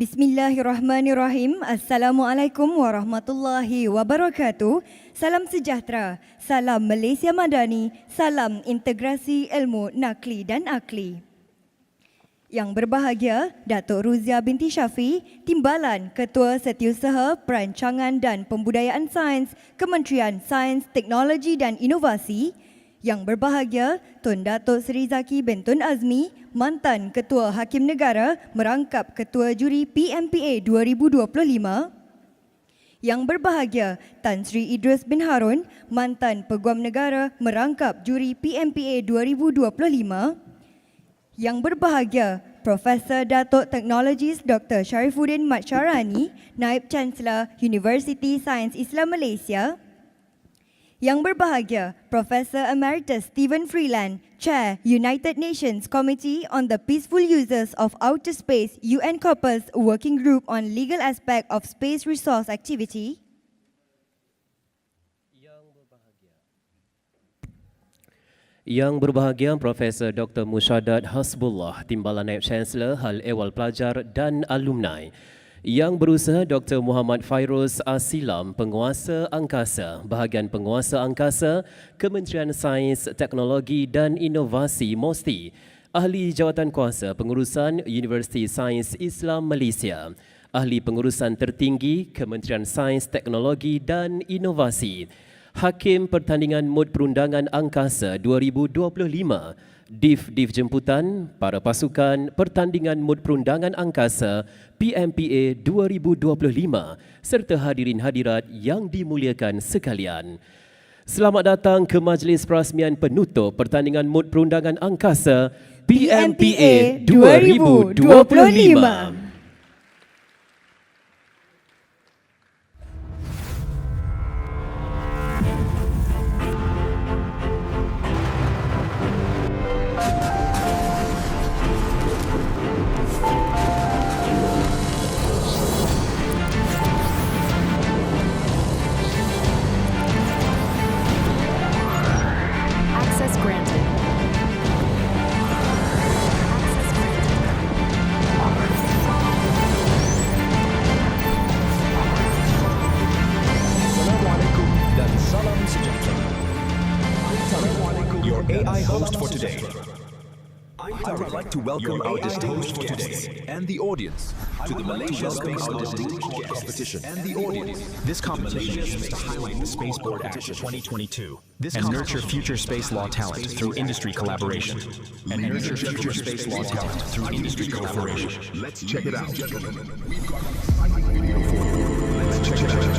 Bismillahirrahmanirrahim. Assalamualaikum warahmatullahi wabarakatuh. Salam sejahtera. Salam Malaysia Madani. Salam integrasi ilmu nakli dan akli. Yang berbahagia, Datuk Ruzia binti Syafi, Timbalan Ketua Setiausaha Perancangan dan Pembudayaan Sains Kementerian Sains, Teknologi dan Inovasi. Yang berbahagia, Tun Datuk Seri Zaki bin Tun Azmi, mantan Ketua Hakim Negara merangkap Ketua Juri PMPA 2025. Yang berbahagia, Tan Sri Idris bin Harun, mantan Peguam Negara merangkap Juri PMPA 2025. Yang berbahagia, Profesor Datuk Teknologis Dr. Sharifuddin Mat Syarani, Naib Chancellor Universiti Sains Islam Malaysia. Yang berbahagia, Profesor Emeritus Stephen Freeland, Chair United Nations Committee on the Peaceful Uses of Outer Space UN Corpus Working Group on Legal Aspect of Space Resource Activity. Yang berbahagia Profesor Dr. Musyadat Hasbullah, Timbalan Naib Chancellor Hal Ehwal Pelajar dan Alumni. Yang berusaha Dr. Muhammad Fairuz Asilam, Penguasa Angkasa, Bahagian Penguasa Angkasa, Kementerian Sains, Teknologi dan Inovasi MOSTI, Ahli Jawatan Kuasa Pengurusan Universiti Sains Islam Malaysia, Ahli Pengurusan Tertinggi Kementerian Sains, Teknologi dan Inovasi, Hakim Pertandingan Mod Perundangan Angkasa 2025, Div Div Jemputan, para pasukan Pertandingan Mod Perundangan Angkasa PMPA 2025 serta hadirin hadirat yang dimuliakan sekalian. Selamat datang ke majlis perasmian penutup Pertandingan Mod Perundangan Angkasa PMPA 2025. AI host for today. I would like to welcome our distinguished guests and the audience to the Malaysia Space Distinguished Competition and the audience. This competition aims to highlight the Spaceport Act 2022 and nurture future space law talent through industry collaboration. And nurture future space law talent through industry collaboration. Let's check it out, gentlemen. We've got an exciting video for you. Let's check it out.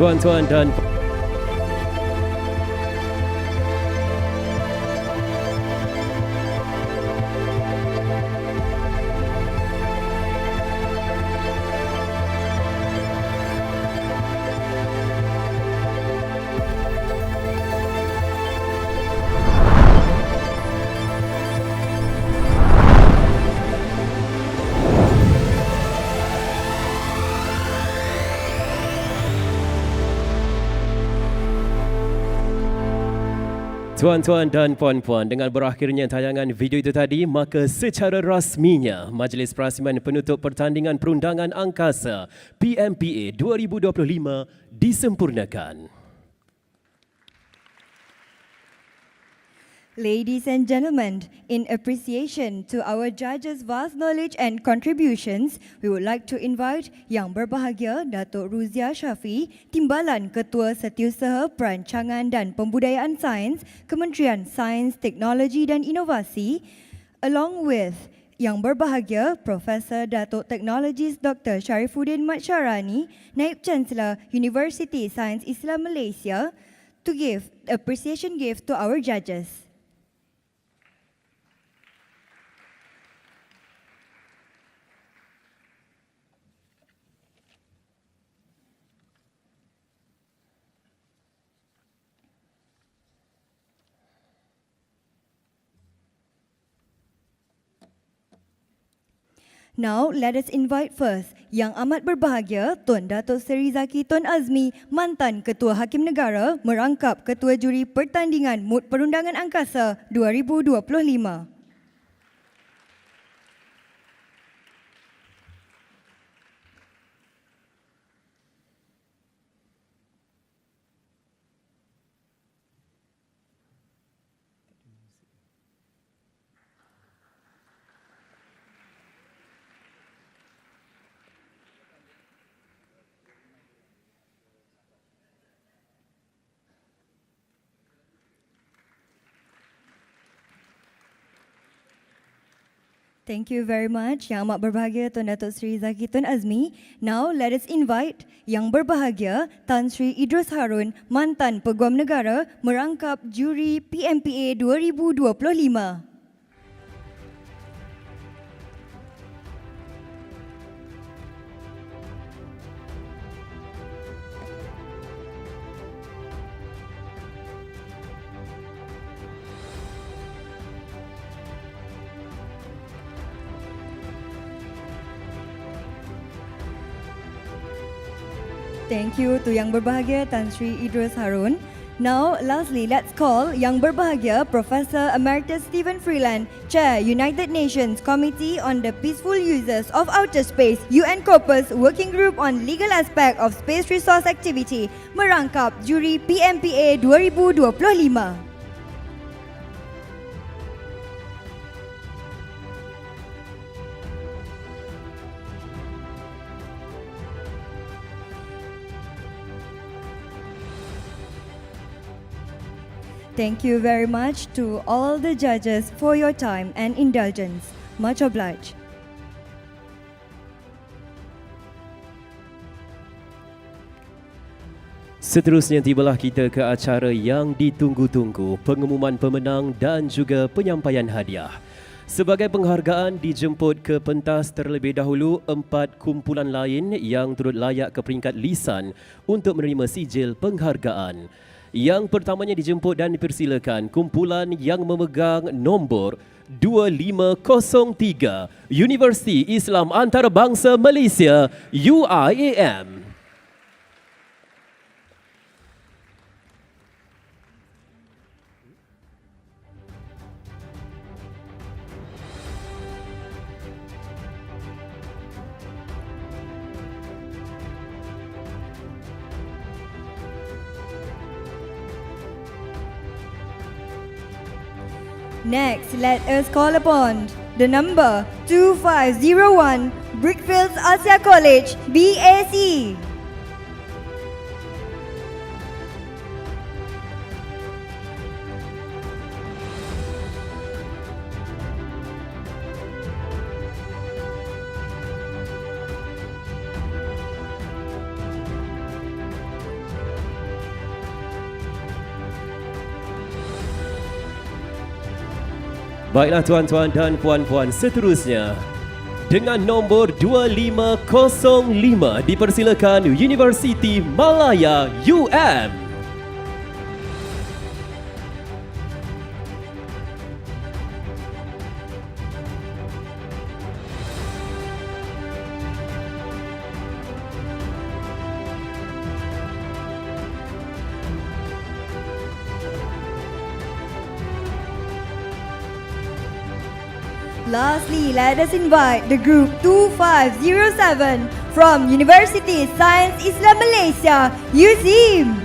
Tuan-tuan dan Tuan-tuan dan puan-puan, dengan berakhirnya tayangan video itu tadi, maka secara rasminya Majlis Perasiman Penutup Pertandingan Perundangan Angkasa PMPA 2025 disempurnakan. Ladies and gentlemen, in appreciation to our judges' vast knowledge and contributions, we would like to invite Yang Berbahagia Datuk Ruzia Syafi, Timbalan Ketua Setiausaha Perancangan dan Pembudayaan Sains, Kementerian Sains, Teknologi dan Inovasi, along with Yang Berbahagia Profesor Datuk Teknologis Dr. Sharifuddin Mat Syarani, Naib Chancellor University Sains Islam Malaysia, to give appreciation gift to our judges. Now, let us invite first Yang Amat Berbahagia Tuan Datuk Seri Zaki Tuan Azmi, mantan Ketua Hakim Negara, merangkap Ketua Juri Pertandingan MUT Perundangan Angkasa 2025. Thank you very much Yang Amat Berbahagia Tuan Datuk Seri Zaki Tuan Azmi. Now let us invite Yang Berbahagia Tan Sri Idrus Harun, mantan Peguam Negara, merangkap juri PMPA 2025. Thank you to Yang Berbahagia Tan Sri Idrus Harun. Now, lastly, let's call Yang Berbahagia Professor Emeritus Stephen Freeland, Chair United Nations Committee on the Peaceful Uses of Outer Space, UN Corpus Working Group on Legal Aspect of Space Resource Activity, merangkap juri PMPA 2025. Thank you very much to all the judges for your time and indulgence. Much obliged. Seterusnya tibalah kita ke acara yang ditunggu-tunggu, pengumuman pemenang dan juga penyampaian hadiah. Sebagai penghargaan dijemput ke pentas terlebih dahulu empat kumpulan lain yang turut layak ke peringkat lisan untuk menerima sijil penghargaan. Yang pertamanya dijemput dan dipersilakan kumpulan yang memegang nombor 2503 Universiti Islam Antarabangsa Malaysia UIAM. Next, let us call upon the number 2501 Brickfields Asia College BAC. Baiklah tuan-tuan dan puan-puan, seterusnya dengan nombor 2505 dipersilakan Universiti Malaya UM. Lastly, let us invite the group 2507 from University Science Islam Malaysia, USIM.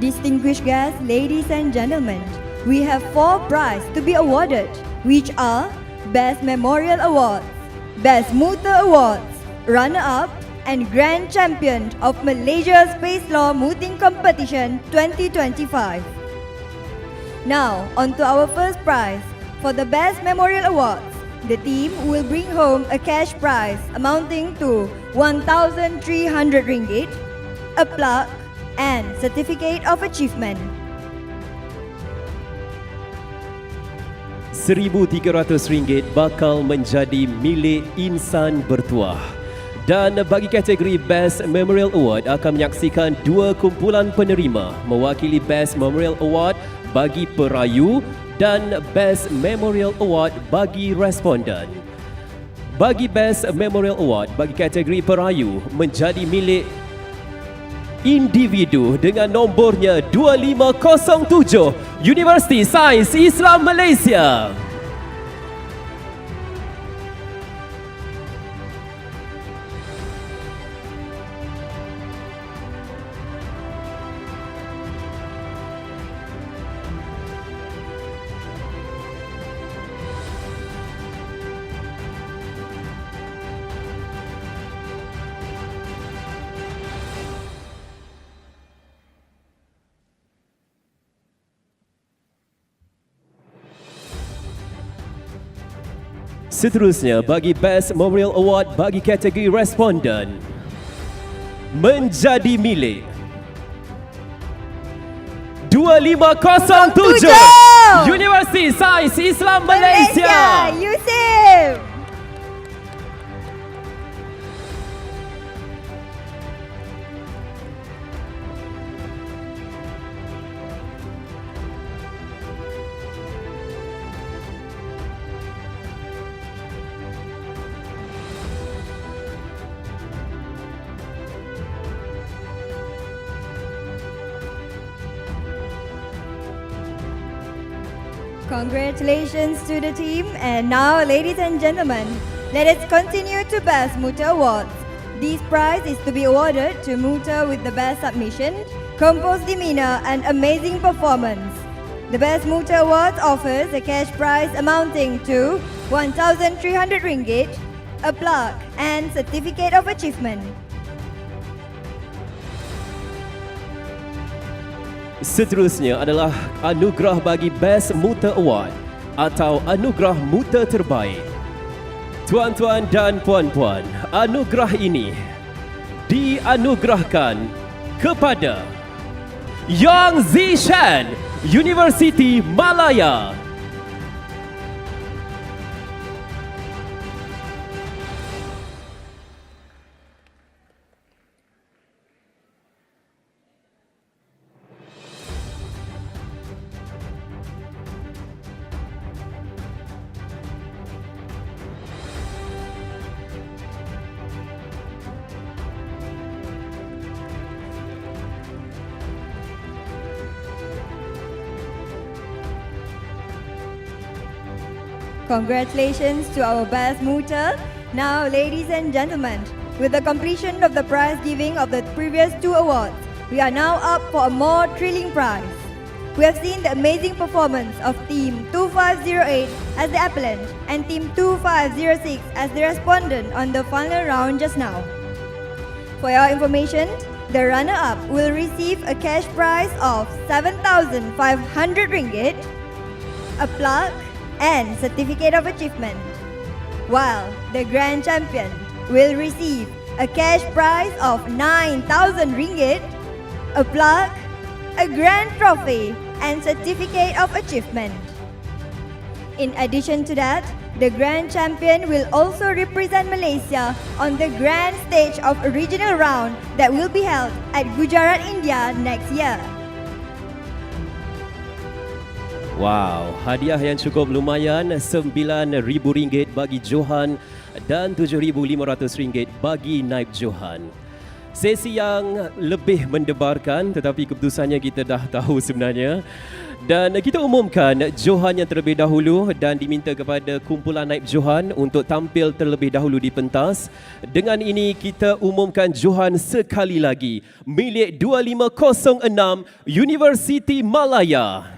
Distinguished guests, ladies and gentlemen, we have four prizes to be awarded, which are Best Memorial Awards, Best Muta Awards, Runner-Up, and Grand Champion of Malaysia Space Law Mooting Competition 2025. Now, on to our first prize. For the Best Memorial Awards, the team will bring home a cash prize amounting to 1,300 ringgit, a plaque, and certificate of achievement. RM1,300 bakal menjadi milik insan bertuah. Dan bagi kategori Best Memorial Award akan menyaksikan dua kumpulan penerima mewakili Best Memorial Award bagi perayu dan Best Memorial Award bagi responden. Bagi Best Memorial Award bagi kategori perayu menjadi milik individu dengan nombornya 2507 Universiti Sains Islam Malaysia. Seterusnya bagi Best Memorial Award bagi kategori responden menjadi milik 2507 Universiti Sains Islam Malaysia. Yusuf! Congratulations to the team. And now, ladies and gentlemen, let us continue to Best Muta Awards. This prize is to be awarded to Muta with the best submission, composed demeanor, and amazing performance. The Best Muta Awards offers a cash prize amounting to 1,300 ringgit, a plaque, and certificate of achievement. Seterusnya adalah anugerah bagi Best Muta Award atau anugerah muta terbaik. Tuan-tuan dan puan-puan, anugerah ini dianugerahkan kepada Yang Zishan University Malaya. Congratulations to our best Muta. Now, ladies and gentlemen, with the completion of the prize giving of the previous two awards, we are now up for a more thrilling prize. We have seen the amazing performance of Team 2508 as the appellant and Team 2506 as the respondent on the final round just now. For your information, the runner-up will receive a cash prize of 7,500 ringgit, a plaque, and certificate of achievement, while the grand champion will receive a cash prize of 9,000 ringgit, a plaque, a grand trophy, and certificate of achievement. In addition to that, the grand champion will also represent Malaysia on the grand stage of regional round that will be held at Gujarat, India next year. Wow, hadiah yang cukup lumayan RM9,000 bagi Johan dan RM7,500 bagi Naib Johan. Sesi yang lebih mendebarkan tetapi keputusannya kita dah tahu sebenarnya. Dan kita umumkan Johan yang terlebih dahulu dan diminta kepada kumpulan Naib Johan untuk tampil terlebih dahulu di pentas. Dengan ini kita umumkan Johan sekali lagi milik 2506 Universiti Malaya.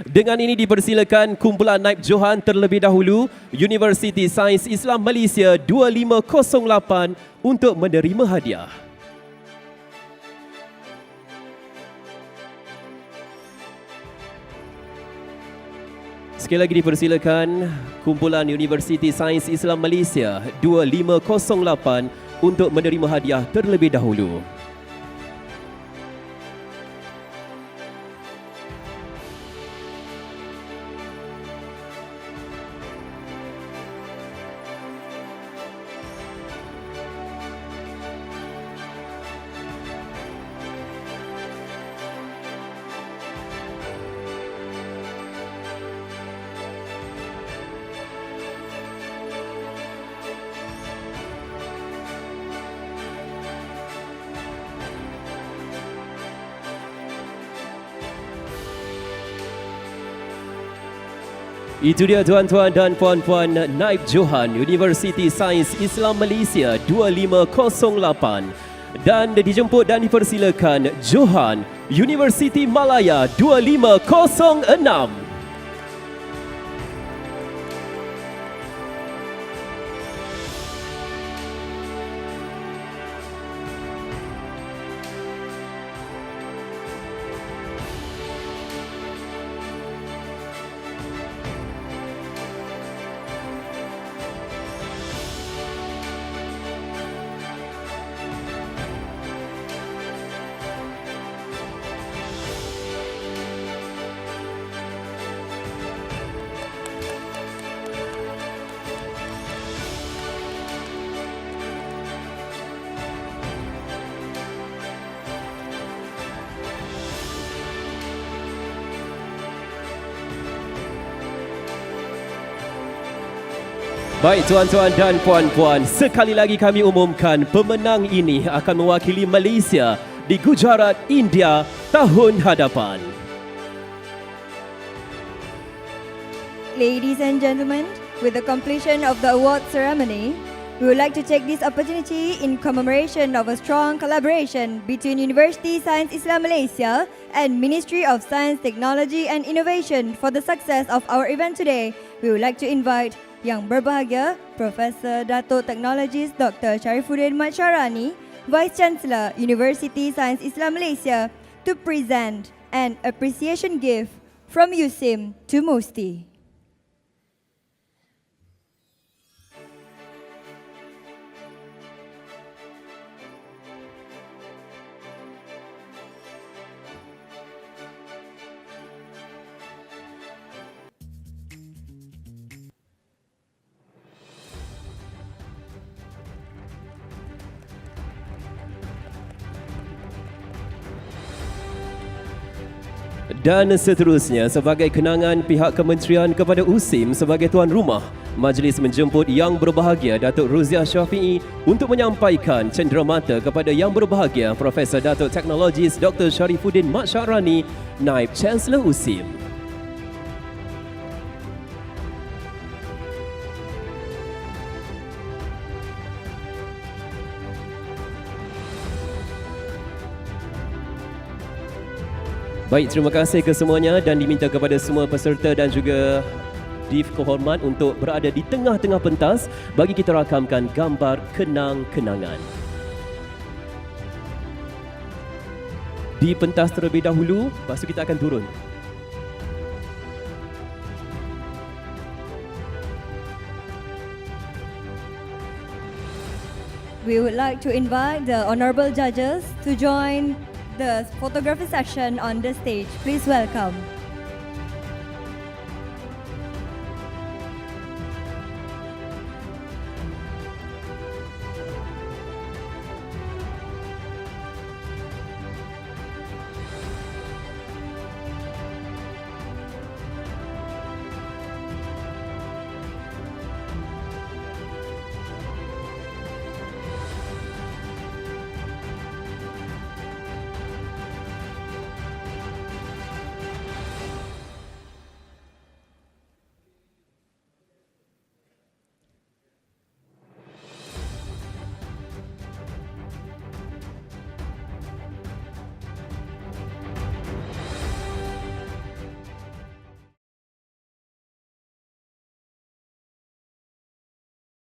Dengan ini dipersilakan kumpulan Naib Johan terlebih dahulu Universiti Sains Islam Malaysia 2508 untuk menerima hadiah. Sekali lagi dipersilakan kumpulan Universiti Sains Islam Malaysia 2508 untuk menerima hadiah terlebih dahulu. Itu dia tuan-tuan dan puan-puan Naib Johan Universiti Sains Islam Malaysia 2508 dan dijemput dan dipersilakan Johan Universiti Malaya 2506. Baik tuan-tuan dan puan-puan, sekali lagi kami umumkan pemenang ini akan mewakili Malaysia di Gujarat, India tahun hadapan. Ladies and gentlemen, with the completion of the award ceremony, we would like to take this opportunity in commemoration of a strong collaboration between University Science Islam Malaysia and Ministry of Science, Technology and Innovation for the success of our event today. We would like to invite Yang Berbahagia Profesor Dato Technologist Dr. Sharifuddin Mat Syarani, Vice Chancellor University Science Islam Malaysia to present an appreciation gift from USIM to MOSTI. Dan seterusnya sebagai kenangan pihak kementerian kepada USIM sebagai tuan rumah, majlis menjemput Yang Berbahagia Datuk Ruziah Syafiee untuk menyampaikan cenderamata kepada Yang Berbahagia Profesor Datuk Teknologis Dr. Sharifuddin Mat Syarani, Naib Chancellor USIM. Baik, terima kasih kesemuanya dan diminta kepada semua peserta dan juga div kehormat untuk berada di tengah-tengah pentas bagi kita rakamkan gambar kenang-kenangan. Di pentas terlebih dahulu, lepas tu kita akan turun. We would like to invite the honorable judges to join the photography session on the stage. Please welcome.